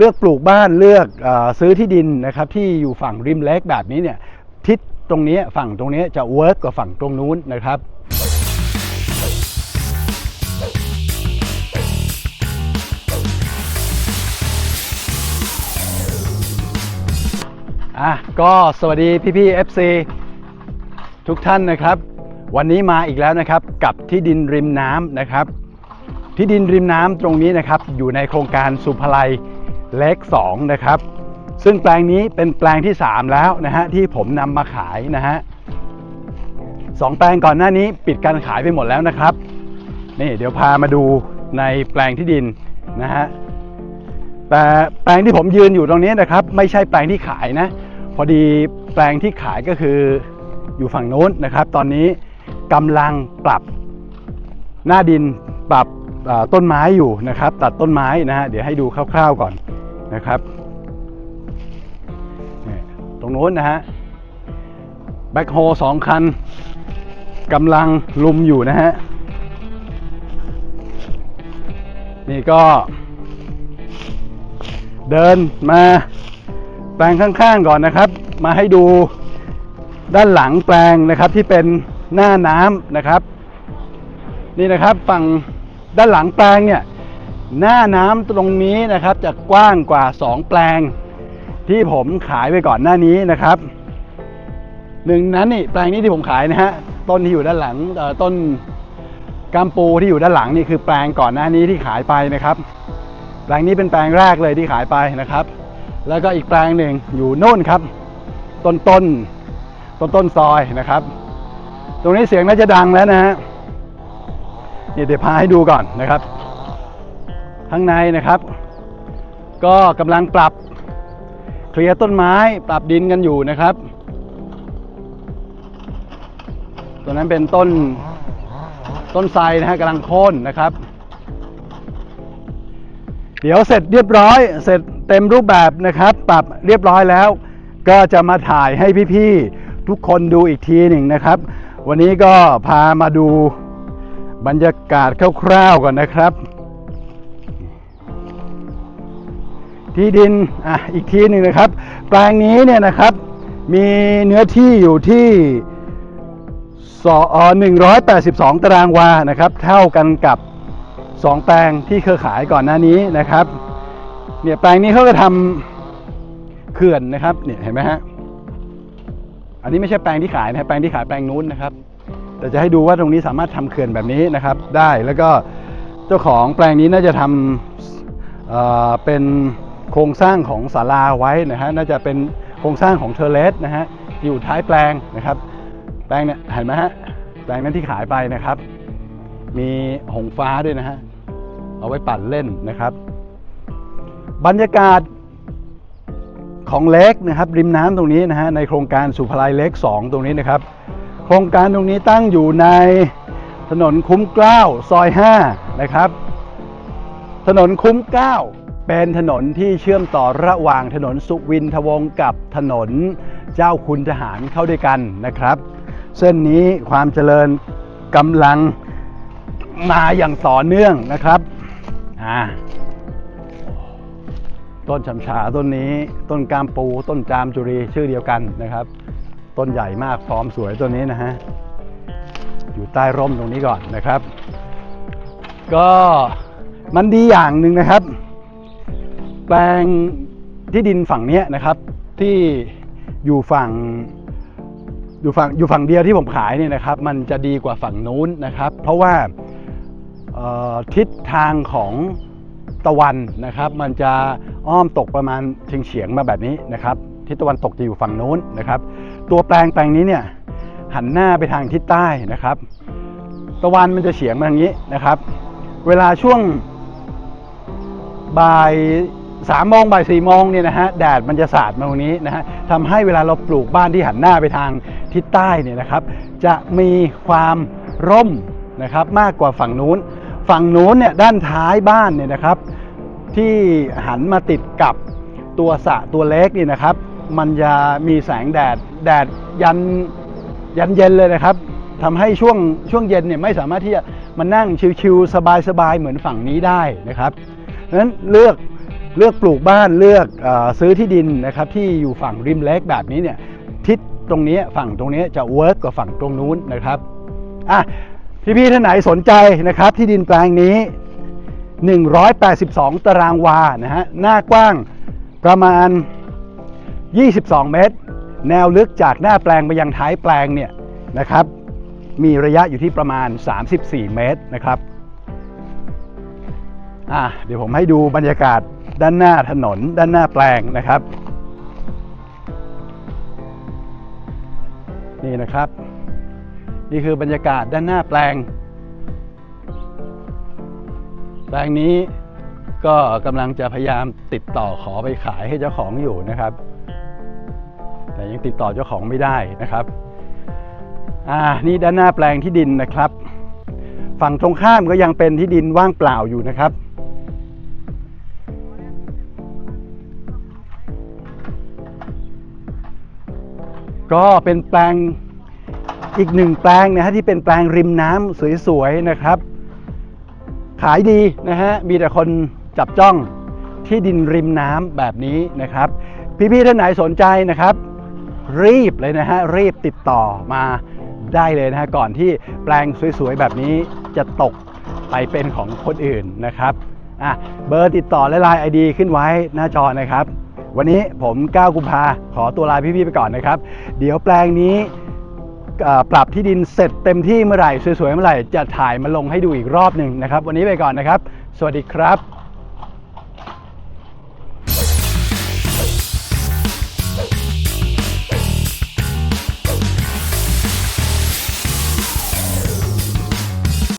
เลือกปลูกบ้านเลือกอซื้อที่ดินนะครับที่อยู่ฝั่งริมเล็กแบบนี้เนี่ยทิศตรงนี้ฝั่งตรงนี้จะเวิร์กกว่าฝั่งตรงนู้นนะครับอะก็สวัสดีพี่พี่ๆ FC ทุกท่านนะครับ วันนี้มาอีกแล้วนะครับกับที่ดินริมน้ำนะครับ ที่ดินริมน้ำตรงนี้นะครับอยู่ในโครงการสุภาลัย เล็ก2นะครับ ซึ่งแปลงนี้เป็นแปลงที่ 3 แล้วนะฮะที่ผมนำมาขายนะฮะสองแปลงก่อนหน้านี้ปิดการขายไปหมดแล้วนะครับ นี่เดี๋ยวพามาดูในแปลงที่ดินนะฮะแต่แปลงที่ผมยืนอยู่ตรงนี้นะครับ ไม่ใช่แปลงที่ขายนะ พอดีแปลงที่ขายก็คืออยู่ฝั่งโน้นนะครับ ตอนนี้กำลังปรับหน้าดินปรับต้นไม้อยู่นะครับ ตัดต้นไม้นะฮะเดี๋ยวให้ดูคร่าวๆก่อน นะครับตรงโน้นนะฮะแบ็คโฮสองคันกำลังลุมอยู่นะฮะ นี่ก็ เดินมาแปลงข้างๆก่อนนะครับ มาให้ดูด้านหลังแปลงนะครับที่เป็นหน้าน้ำนะครับ นี่นะครับฝั่งด้านหลังแปลงเนี่ย หน้าน้ำตรงนี้นะครับจะกว้างกว่า 2 แปลง ที่ผมขายไปก่อนหน้านี้นะครับหนึ่งนั้นนี่แปลงนี้ที่ผมขายนะฮะต้นที่อยู่ด้านหลังต้นกัมปูที่อยู่ด้านหลังนี่คือแปลงก่อนหน้านี้ที่ขายไปนะครับ แปลงนี้เป็นแปลงแรกเลยที่ขายไปนะครับ แล้วก็อีกแปลงหนึ่งอยู่โน่นครับ ต้นต้นต้นต้นซอยนะครับ ตรงนี้เสียงน่าจะดังแล้วนะฮะนี่เดี๋ยวพาให้ดูก่อนนะครับ ข้างในนะครับ ก็กำลังปรับเคลียร์ต้นไม้ปรับดินกันอยู่นะครับ ตัวนั้นเป็นต้นต้นไทรนะฮะกำลังโค่นนะครับ เดี๋ยวเสร็จเรียบร้อย เสร็จเต็มรูปแบบนะครับ ปรับเรียบร้อยแล้ว ก็จะมาถ่ายให้พี่ๆทุกคนดูอีกทีหนึ่งนะครับ วันนี้ก็พามาดูบรรยากาศคร่าวๆก่อนนะครับ ที่ดินอะอีกทีหนึ่งนะครับ แปลงนี้เนี่ยนะครับ มีเนื้อที่อยู่ที่สอ182 ตารางวานะครับ เท่ากันกับสองแปลงที่เคยขายก่อนหน้านี้นะครับเนี่ยแปลงนี้เขาก็ทำเขื่อนนะครับเนี่ยเห็นไหมฮะอันนี้ไม่ใช่แปลงที่ขายนะแปลงที่ขายแปลงนู้นนะครับแต่จะให้ดูว่าตรงนี้สามารถทำเขื่อนแบบนี้นะครับ ได้แล้วก็เจ้าของแปลงนี้น่าจะทำเอ่อเป็น โครงสร้างของศาลาไว้นะฮะน่าจะเป็นโครงสร้างของเทเลสนะฮะอยู่ท้ายแปลงนะครับ แปลงเนี่ยเห็นไหมฮะแปลงนั้นที่ขายไปนะครับ มีหงฟ้าด้วยนะฮะเอาไว้ปั่นเล่นนะครับ บรรยากาศของเล็กนะครับริมน้ำตรงนี้นะฮะในโครงการสุภาลัยเล็ก 2 ตรงนี้นะครับ โครงการตรงนี้ตั้งอยู่ในถนนคุ้มเกล้าซอย 5 นะครับ ถนนคุ้มเกล้า เป็นถนนที่เชื่อมต่อระหว่างถนนสุวินทวงศ์กับถนนเจ้าคุณทหารเข้าด้วยกันนะครับ เส้นนี้ความเจริญกำลังมาอย่างต่อเนื่องนะครับอ่าต้นชำชาต้นนี้ต้นกามปู ต้นจามจุรีชื่อเดียวกันนะครับ ต้นใหญ่มากฟอร์มสวยต้นนี้นะฮะอยู่ใต้ร่มตรงนี้ก่อนนะครับ ก็มันดีอย่างหนึ่งนะครับ แปลงที่ดินฝั่งนี้นะครับ ที่อยู่ฝั่งอยู่ฝั่งอยู่ฝั่งเดียวที่ผมขายเนี่ยนะครับ มันจะดีกว่าฝั่งนู้นนะครับ เพราะว่าทิศทางของตะวันนะครับ มันจะอ้อมตกประมาณเฉียงเฉียงมาแบบนี้นะครับ ทิศตะวันตกจะอยู่ฝั่งนู้นนะครับ ตัวแปลงแปลงนี้เนี่ยหันหน้าไปทางทิศใต้นะครับ ตะวันมันจะเฉียงมาทางนี้นะครับ เวลาช่วงบ่าย สามโมงบ่ายสี่โมงเนี่ยนะฮะแดดมันจะสาดมาตรงนี้นะฮะทำให้เวลาเราปลูกบ้านที่หันหน้าไปทางทิศใต้เนี่ยนะครับ จะมีความร่มนะครับมากกว่าฝั่งนู้น ฝั่งนู้นเนี่ยด้านท้ายบ้านเนี่ยนะครับ ที่หันมาติดกับตัวสะตัวเล็กนี่นะครับ มันจะมีแสงแดดแดดยันยันเย็นเลยนะครับทำให้ช่วงช่วงเย็นเนี่ยไม่สามารถที่จะมานั่งชิวๆสบายๆเหมือนฝั่งนี้ได้นะครับดังนั้นเลือก เลือกปลูกบ้านเลือกออซื้อที่ดินนะครับที่อยู่ฝั่งริมเล็กแบบนี้เนี่ยทิศตรงนี้ฝั่งตรงนี้จะเวิร์กกว่าฝั่งตรงนู้นนะครับอะพี่ๆท่านไหนสนใจนะครับที่ดินแปลงนี้ 182 ตารางวานะฮะหน้ากว้างประมาณ 22 เมตร แนวลึกจากหน้าแปลงไปยังท้ายแปลงเนี่ยนะครับ มีระยะอยู่ที่ประมาณ 34 เมตรนะครับอะเดี๋ยวผมให้ดูบรรยากาศ ด้านหน้าถนน ด้านหน้าแปลงนะครับ นี่นะครับ นี่คือบรรยากาศด้านหน้าแปลง แปลงนี้ก็กำลังจะพยายามติดต่อขอไปขายให้เจ้าของอยู่นะครับ แต่ยังติดต่อเจ้าของไม่ได้นะครับ อ่า นี่ด้านหน้าแปลงที่ดินนะครับ ฝั่งตรงข้ามก็ยังเป็นที่ดินว่างเปล่าอยู่นะครับ ก็เป็นแปลงอีกหนึ่งแปลงนะฮะที่เป็นแปลงริมน้ำสวยๆนะครับ ขายดีนะฮะมีแต่คนจับจ้องที่ดินริมน้ำแบบนี้นะครับ พี่ๆท่านไหนสนใจนะครับ รีบเลยนะฮะรีบติดต่อมาได้เลยนะฮะก่อนที่แปลงสวยๆแบบนี้จะตกไปเป็นของคนอื่นนะครับอะเบอร์ติดต่อและไลน์ไอดีขึ้นไว้หน้าจอนะครับ วันนี้ผมก้าวกุมภาขอตัวลาพี่ๆไปก่อนนะครับ เดี๋ยวแปลงนี้ปรับที่ดินเสร็จเต็มที่เมื่อไหร่ สวยๆเมื่อไหร่จะถ่ายมาลงให้ดูอีกรอบหนึ่งนะครับ วันนี้ไปก่อนนะครับ สวัสดีครับ